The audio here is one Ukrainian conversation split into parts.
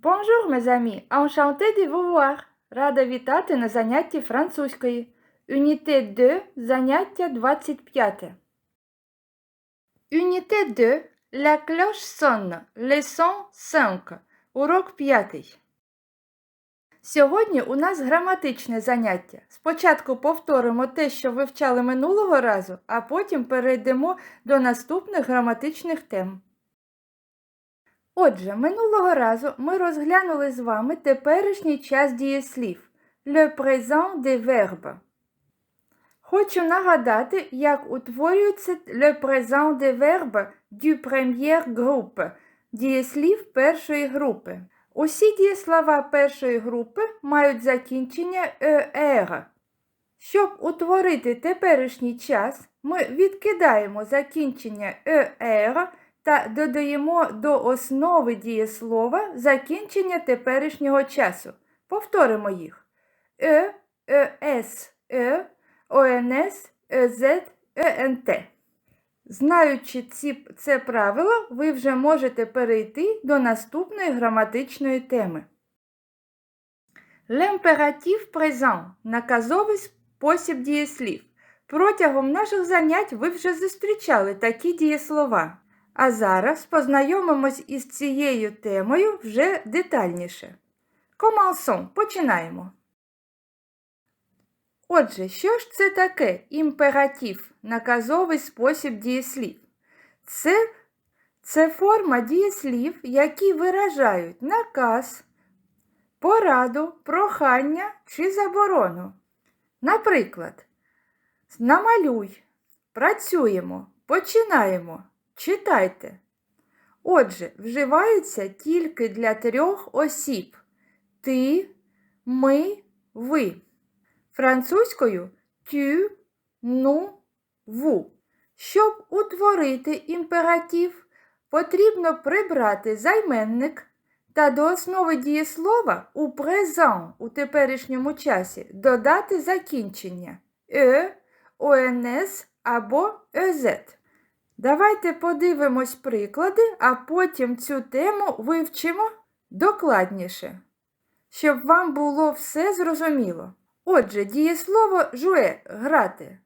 Bonjour, mes amis! Enchanté de vous voir! Рада вітати на занятті французької. Унité 2, заняття 25. Unité 2. La cloche sonne. Leçon 5. Урок 5. Сьогодні у нас граматичне заняття. Спочатку повторимо те, що вивчали минулого разу, а потім перейдемо до наступних граматичних тем. Отже, минулого разу ми розглянули з вами теперішній час дієслів Le présent des verbes. Хочу нагадати, як утворюється Le présent des verbes du premier groupe дієслів першої групи. Усі дієслова першої групи мають закінчення «er». Щоб утворити теперішній час, ми відкидаємо закінчення «er» та додаємо до основи дієслова закінчення теперішнього часу. Повторимо їх. Е, ес, е, онс, ез, ент. Знаючи ці, це правило, ви вже можете перейти до наступної граматичної теми. Лімператив презент – наказовий спосіб дієслів. Протягом наших занять ви вже зустрічали такі дієслова. А зараз познайомимось із цією темою вже детальніше. Комансон, починаємо. Отже, що ж це таке імператив, наказовий спосіб дієслів? Це, це форма дієслів, які виражають наказ, пораду, прохання чи заборону. Наприклад, намалюй, працюємо, починаємо. Читайте. Отже, вживається тільки для трьох осіб ти, ми, ви. Французькою тю, ну, ву. Щоб утворити імператив, потрібно прибрати займенник та до основи дієслова у презент у теперішньому часі додати закінчення е, онс або ез. Давайте подивимось приклади, а потім цю тему вивчимо докладніше, щоб вам було все зрозуміло. Отже, дієслово жуе грати.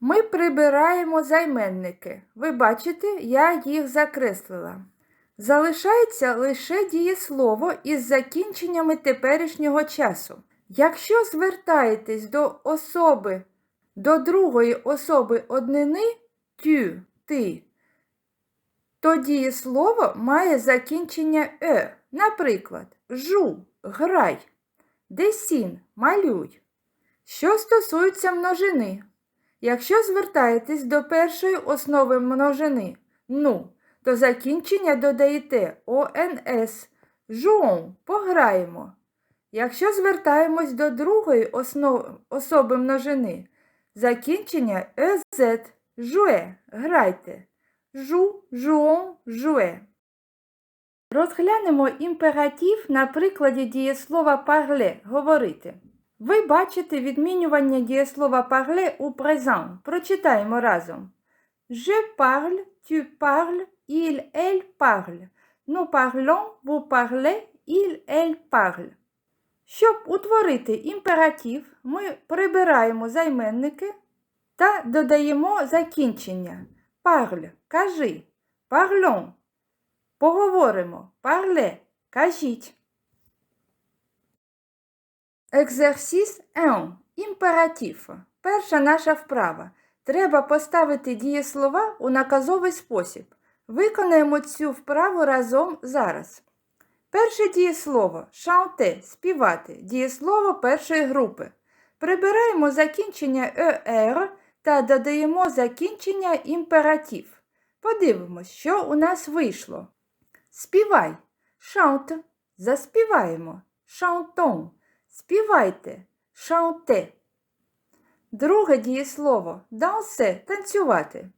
Ми прибираємо займенники. Ви бачите, я їх закреслила. Залишається лише дієслово із закінченнями теперішнього часу. Якщо звертаєтесь до особи, до другої особи однини тю ти, то дієслово має закінчення е. Наприклад, жу грай, десін малюй. Що стосується множини, якщо звертаєтесь до першої основи множини ну, то закінчення додаєте ОНС, жуон пограємо. Якщо звертаємось до другої основ... особи множини, закінчення ез, жуе, грайте, жу, жуон, жуе. Розглянемо імператив на прикладі дієслова parler – говорити. Ви бачите відмінювання дієслова parler у презент. Прочитаємо разом. Je parle, tu parles, il, elle parle. Nous parlons, vous parlez, il, elle parle. Щоб утворити імператив, ми прибираємо займенники та додаємо закінчення. Parle – кажи. Parlons – поговоримо. Parle – кажіть. Екзерсіс 1. Імператив. Перша наша вправа. Треба поставити дієслова у наказовий спосіб. Виконаємо цю вправу разом зараз. Перше дієслово шанте співати. Дієслово першої групи. Прибираємо закінчення «ер» та додаємо закінчення імператив. Подивимось, що у нас вийшло. Співай. Шант. Заспіваємо. Шантон. Співайте, шанте. Друге дієслово дансе танцювати.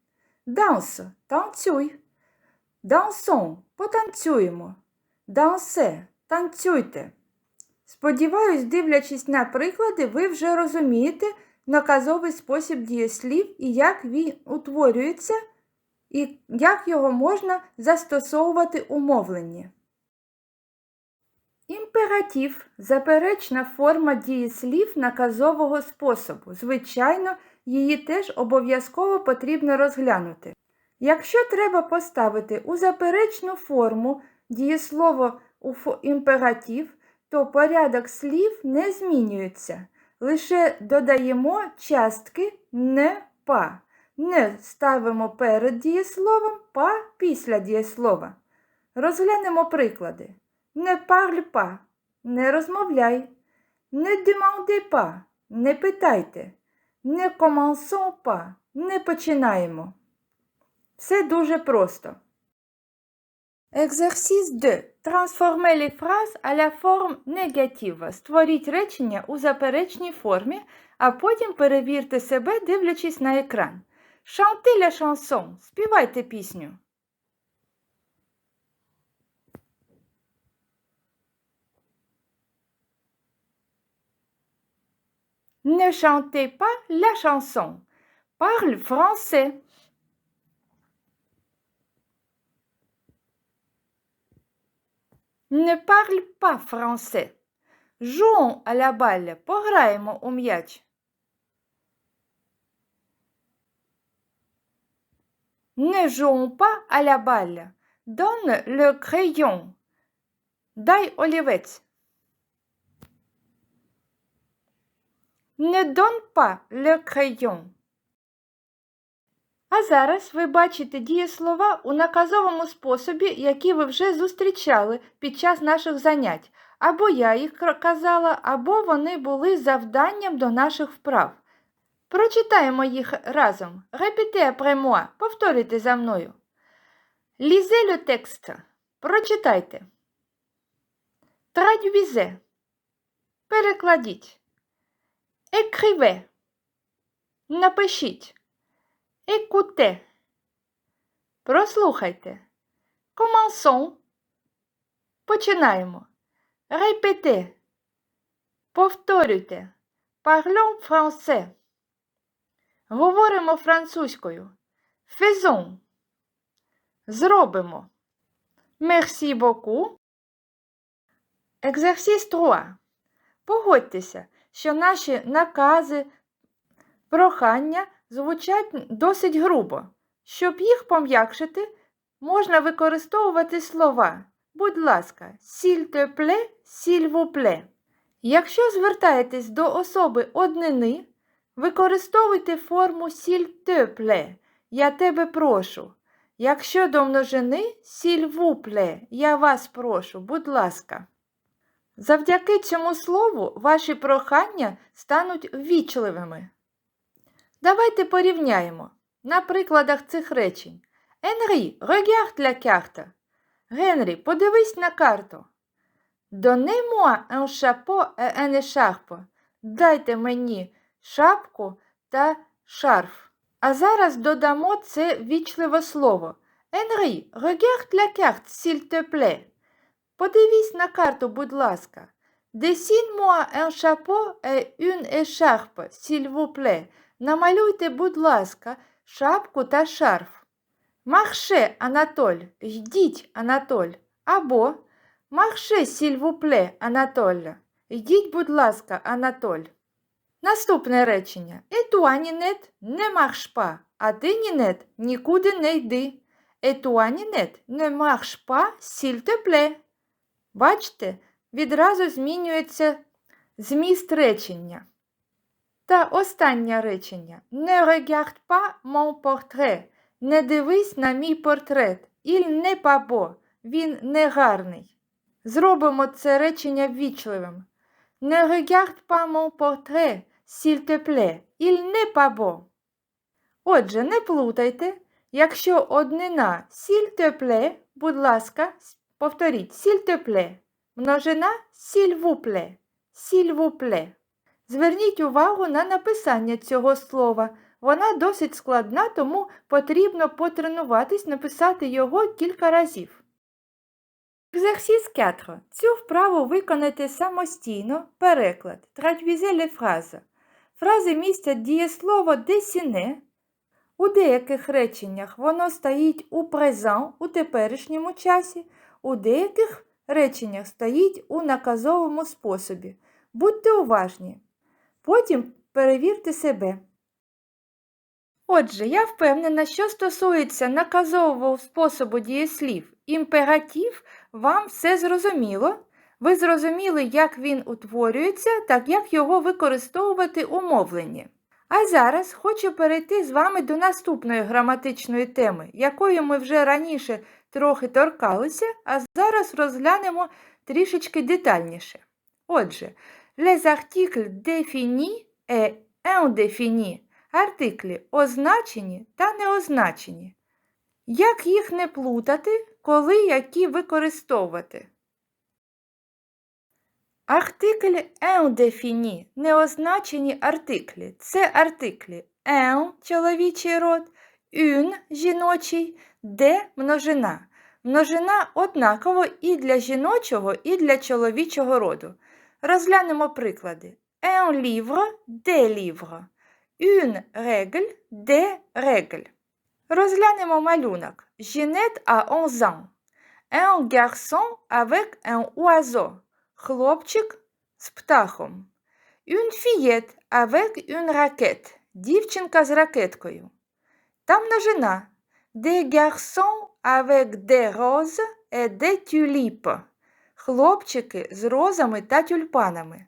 Данс танцюй. Дансон потанцюємо. Дансе танцюйте. Сподіваюсь, дивлячись на приклади, ви вже розумієте наказовий спосіб дієслів і як він утворюється, і як його можна застосовувати у мовленні. Імператив заперечна форма дієслів наказового способу. Звичайно, її теж обов'язково потрібно розглянути. Якщо треба поставити у заперечну форму дієслово у імператив, то порядок слів не змінюється. Лише додаємо частки не па. Не ставимо перед дієсловом, па після дієслова. Розглянемо приклади. Не parle pas – не розмовляй. Не demandez pas – не питайте. Не commençons pas – не починаємо. Все дуже просто. Exercice 2. Phrases à la forme négative. Створіть речення у заперечній формі, а потім перевірте себе, дивлячись на екран. Chantez la chanson. Співайте пісню. Ne chantez pas la chanson. Parle français. Ne parle pas français. Jouons à la balle. Пограємо у м'яч. Ne jouons pas à la balle. Donne le crayon. Дай олівець. Не donne pas le crayon. А зараз ви бачите дієслова у наказовому способі, які ви вже зустрічали під час наших занять. Або я їх казала, або вони були завданням до наших вправ. Прочитаємо їх разом. Répétez après. Повторюйте за мною. Lisez le texte. Прочитайте. Traduisez. Перекладіть. Écrivez. Напишіть. Écoutez. Прослухайте. Commençons. Починаємо. Répétez. Повторюйте. Parlons français. Говоримо французькою. Faisons. Зробимо. Merci beaucoup. Exercice 3. Погодьтеся, що наші накази, прохання звучать досить грубо. Щоб їх пом'якшити, можна використовувати слова. Будь ласка, plaît, s'il vous plaît. Якщо звертаєтесь до особи однини, використовуйте форму te plaît, я тебе прошу. Якщо до множини vous plaît, я вас прошу, будь ласка. Завдяки цьому слову ваші прохання стануть ввічливими. Давайте порівняємо на прикладах цих речень. Енрі, regarde la carte. Генрі, подивись на карту. Donnez-moi un chapeau et un écharpe. Дайте мені шапку та шарф. А зараз додамо це вічливе слово. Енрі, regarde la carte, s'il te plaît. Подивись на карту, будь ласка. Dessine-moi un chapeau et une écharpe, s'il vous plaît. Намалюйте, будь ласка, шапку та шарф. Марше, Анатоль, йдіть, Анатоль. Або vous plaît, Анатоль. Йдіть, будь ласка, Анатоль. Наступне речення. Et toi, Нінет, не pas. А ти, Нінет, нікуди не йди. Et toi, Нінет, не s'il te. Бачите, відразу змінюється зміст речення. Та останнє речення. Ne regarde pas mon portrait. Не дивись на мій портрет. Il n'est pas. Він не гарний. Зробимо це речення ввічливим. Ne regarde pas mon portrait, s'il te plaît. Il n'est pas. Отже, не плутайте. Якщо однина s'il te будь ласка, повторіть s'il te. Множина s'il vous plaît. S'il vous plaît. Зверніть увагу на написання цього слова. Вона досить складна, тому потрібно потренуватись написати його кілька разів. Exercice 4. Цю вправу виконайте самостійно. Переклад. Traduisez phrases. Фрази містять дієслово dessiner. У деяких реченнях воно стоїть у презент у теперішньому часі, у деяких речення стоїть у наказовому способі. Будьте уважні. Потім перевірте себе. Отже, я впевнена, що стосується наказового способу дієслів імператив, вам все зрозуміло. Ви зрозуміли, як він утворюється, так як його використовувати у мовленні. А зараз хочу перейти з вами до наступної граматичної теми, якою ми вже раніше трохи торкалися, а зараз розглянемо трішечки детальніше. Отже, les articles définis et indéfinis – артиклі означені та неозначені. Як їх не плутати, коли які використовувати? Артикль indéfini – неозначені артиклі. Це артиклі un – чоловічий род, une – жіночий, de – множина. Множина однаково і для жіночого, і для чоловічого роду. Розглянемо приклади. Un livre – des livres. Une règle – des règles. Розглянемо малюнок. Ginette a 11 ans. Un garçon avec un oiseau. Хлопчик з птахом. Une fillette avec une raquette. Дівчинка з ракеткою. Та множина. Des garçons avec des roses et des tulipes. Хлопчики з розами та тюльпанами.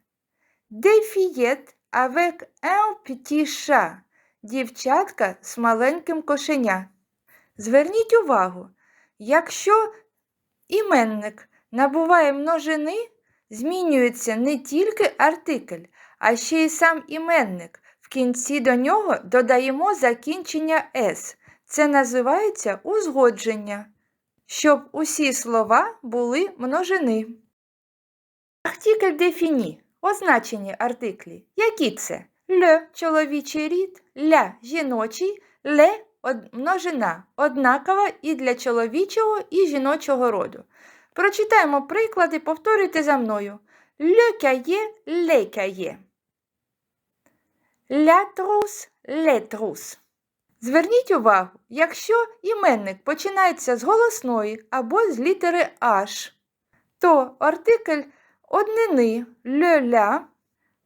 Des fillettes avec un petit. Дівчатка з маленьким кошеня. Зверніть увагу, якщо іменник набуває множини, змінюється не тільки артикль, а ще й сам іменник. В кінці до нього додаємо закінчення «с». Це називається узгодження, щоб усі слова були множини. Артикль дефіні означені артиклі. Які це? Л чоловічий рід, ля жіночий, ле множина однакова і для чоловічого і жіночого роду. Прочитаємо приклади, повторюйте за мною. Le cahier, les cahiers. La trousse, les trousses. Зверніть увагу, якщо іменник починається з голосної або з літери H, то артикль однини «le-la»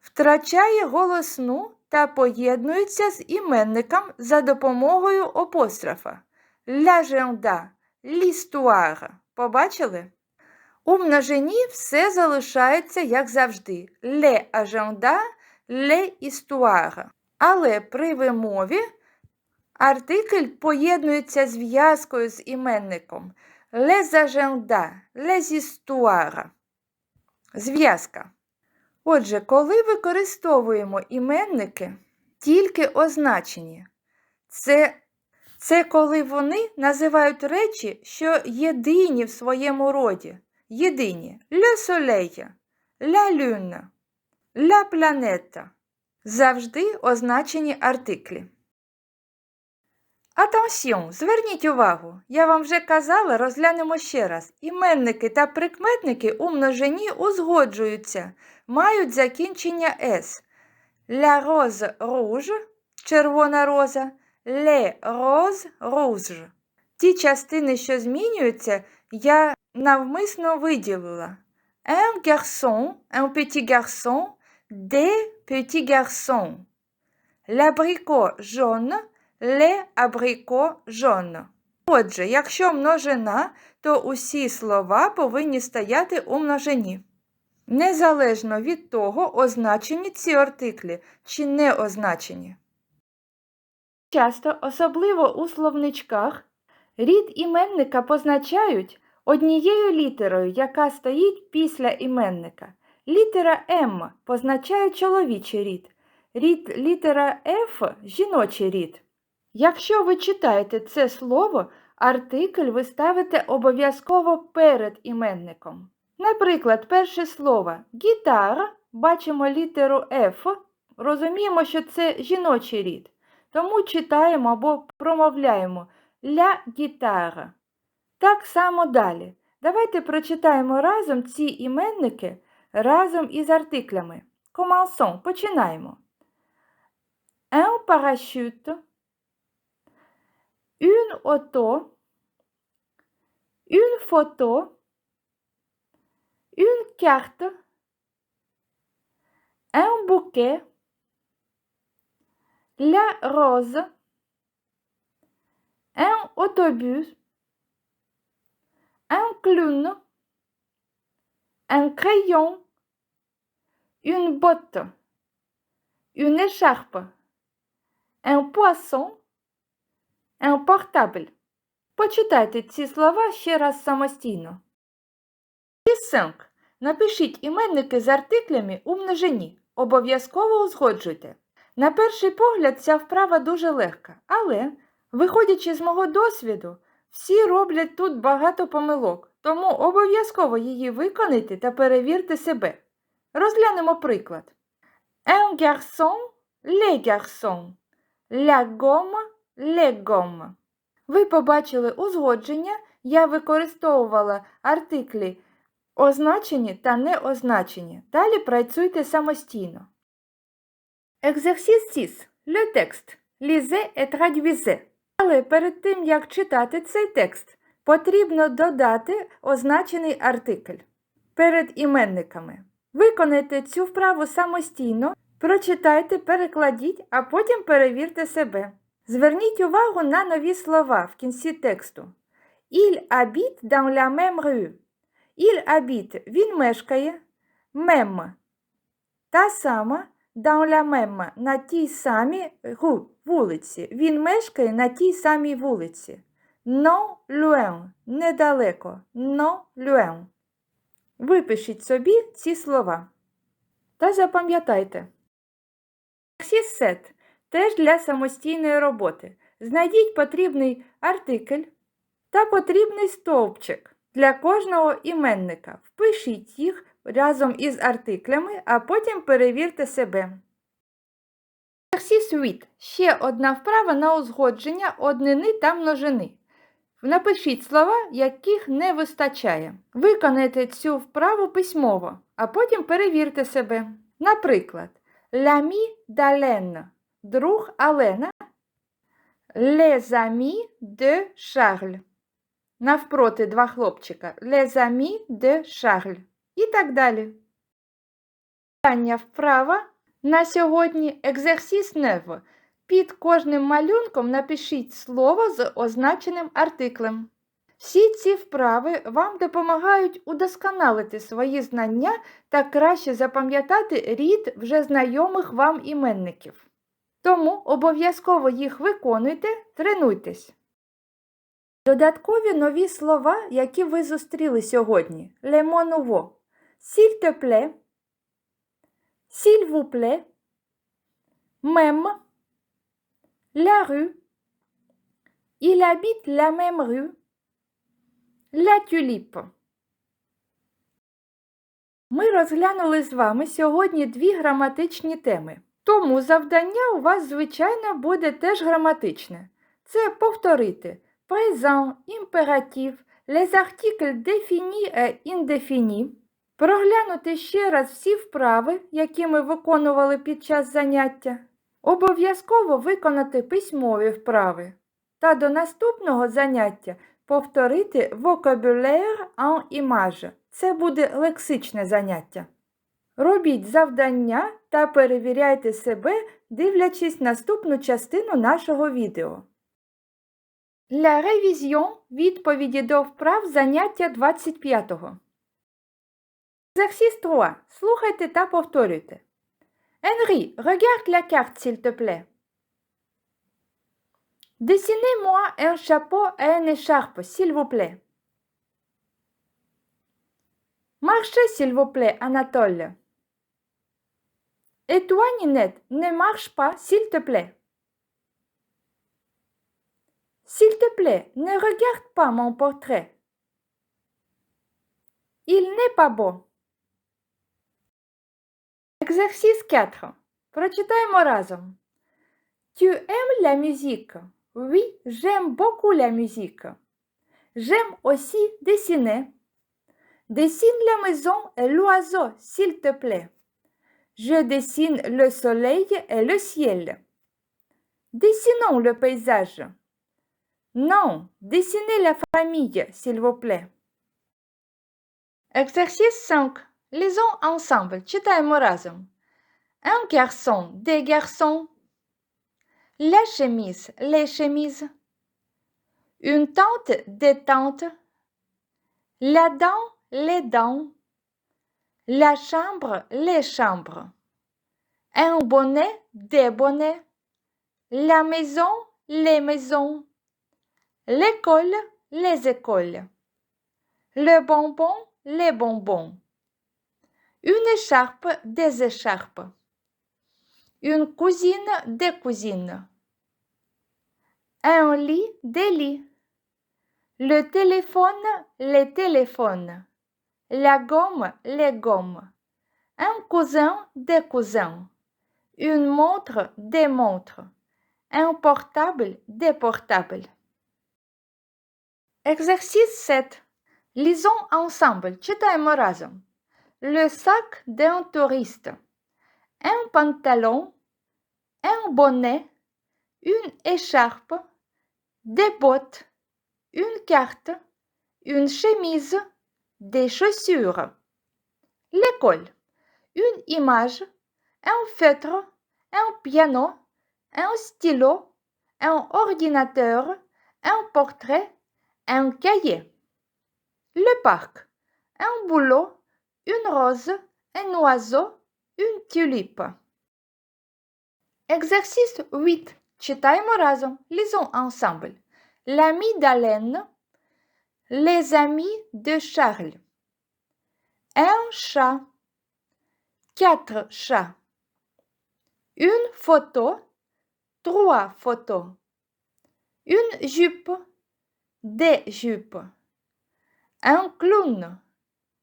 втрачає голосну та поєднується з іменником за допомогою апострофа. L'agenda, l'histoire. Побачили? У множині все залишається, як завжди. Le agenda, le histoire. Але при вимові артикль поєднується з в'язкою з іменником. Les agenda, les histoires. Зв'язка. Отже, коли використовуємо іменники, тільки означені. Це це коли вони називають речі, що єдині в своєму роді. Єдині Le soleil, la lune, la planète. Завжди означені артиклі. Атенсіон, зверніть увагу, я вам вже казала, розглянемо ще раз. Іменники та прикметники у множині узгоджуються, мають закінчення С. La rose rouge – червона роза, le rose rouge. Ті частини, що змінюються, я навмисно виділила. Un garçon, un petit garçon, des petits garçons. L'abricot jaune – le abricot jaune. Отже, якщо множина, то усі слова повинні стояти у множині. Незалежно від того, означені ці артиклі чи не означені. Часто, особливо у словничках, рід іменника позначають однією літерою, яка стоїть після іменника. Літера М позначає чоловічий рід, рід літера Ф жіночий рід. Якщо ви читаєте це слово, артикль ви ставите обов'язково перед іменником. Наприклад, перше слово гітара, бачимо літеру F, розуміємо, що це жіночий рід. Тому читаємо або промовляємо ля гітара. Так само далі. Давайте прочитаємо разом ці іменники разом із артиклями. Commençons. Починаємо. Un parachute une auto, une photo, carte, un bouquet, la rose, un autobus, un clown, un crayon, une botte, une écharpe, un poisson, portable. Почитайте ці слова ще раз самостійно. Пісенк. Напишіть іменники з артиклями у множині. Обов'язково узгоджуйте. На перший погляд, ця вправа дуже легка, але, виходячи з мого досвіду, всі роблять тут багато помилок, тому обов'язково її виконайте та перевірте себе. Розглянемо приклад. Un garçon, les garçons. La gomme, gommes. Ви побачили узгодження, я використовувала артиклі означені та неозначені. Далі працюйте самостійно. Exercice 6. Le texte. Lisez et traduisez. Але перед тим, як читати цей текст, потрібно додати означений артикль перед іменниками. Виконайте цю вправу самостійно, прочитайте, перекладіть, а потім перевірте себе. Зверніть увагу на нові слова в кінці тексту. Il habite dans la même rue. Il habite – він мешкає. Même – та сама dans la même – на тій самій вулиці. Він мешкає на тій самій вулиці. Non loin – недалеко. Non loin. Випишіть собі ці слова. Та запам'ятайте. Сет теж для самостійної роботи. Знайдіть потрібний артикль та потрібний стовпчик для кожного іменника. Впишіть їх разом із артиклями, а потім перевірте себе. Exercice 8. Ще одна вправа на узгодження однини та множини. Напишіть слова, яких не вистачає. Виконайте цю вправу письмово, а потім перевірте себе. Наприклад, L'ami d'Alain – друг Алена. Les amis de Charles. Навпроти два хлопчика. Les amis de Charles. І так далі. Остання вправа на сьогодні екзерсіс нево. Під кожним малюнком напишіть слово з означеним артиклем. Всі ці вправи вам допомагають удосконалити свої знання та краще запам'ятати рід вже знайомих вам іменників. Тому обов'язково їх виконуйте, тренуйтесь. Додаткові нові слова, які ви зустріли сьогодні. Le nouveau. S'il te plaît, s'il vous plaît, même, la rue, il. Ми розглянули з вами сьогодні дві граматичні теми. Тому завдання у вас, звичайно, буде теж граматичне. Це повторити présent, імператив, les articles définis et indéfinis. Проглянути ще раз всі вправи, які ми виконували під час заняття. Обов'язково виконати письмові вправи. Та до наступного заняття повторити vocabulaire en image. Це буде лексичне заняття. Робіть завдання та перевіряйте себе, дивлячись наступну частину нашого відео. La révision – відповіді до вправ заняття 25-го. Exercice 3. Слухайте та повторюйте. Henri, regarde la carte, s'il te plaît. Dessinez-moi un chapeau une écharpe, s'il vous plaît. Marchez, s'il vous plaît, Anatole. Et toi, Ninette, ne marche pas, s'il te plaît. S'il te plaît, ne regarde pas mon portrait. Il n'est pas beau. Exercice 4. Прочитаємо разом. Tu aimes la musique? Oui, j'aime beaucoup la musique. J'aime aussi dessiner. Dessine la maison et l'oiseau, s'il te plaît. Je dessine le soleil et le ciel. Dessinons le paysage. Non, dessinez la famille, s'il vous plaît. Exercice 5. Lisons ensemble. Читаємо разом. Un garçon, des garçons. La chemise, les chemises. Une tante, des tantes. La dent, les dents. La chambre, les chambres. Un bonnet, des bonnets. La maison, les maisons. L'école, les écoles. Le bonbon, les bonbons. Une écharpe, des écharpes. Une cousine, des cousines. Un lit, des lits. Le téléphone, les téléphones. La gomme, les gommes. Un cousin, des cousins. Une montre, des montres. Un portable, des portables. Exercice 7. Lisons ensemble. Читаємо разом. Le sac d'un touriste. Un pantalon. Un bonnet. Une écharpe. Des bottes. Une carte. Une chemise. Des chaussures. L'école. Une image. Un feutre. Un piano. Un stylo. Un ordinateur. Un portrait. Un cahier. Le parc. Un boulot. Une rose. Un oiseau. Une tulipe. Exercice 8. Читаємо разом. Lisons ensemble. L'ami d'Alain. Les amis de Charles. Un chat. Quatre chats. Une photo. Trois photos. Une jupe. Des jupes. Un clown.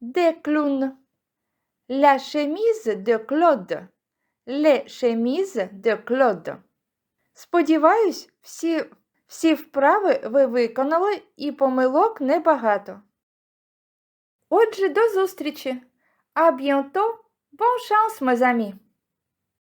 Des clowns. La chemise de Claude. Les chemises de Claude. Сподіваюсь, всі, всі вправи ви виконали і помилок небагато. Отже, до зустрічі. А bientôt. Bon chance, mes amis.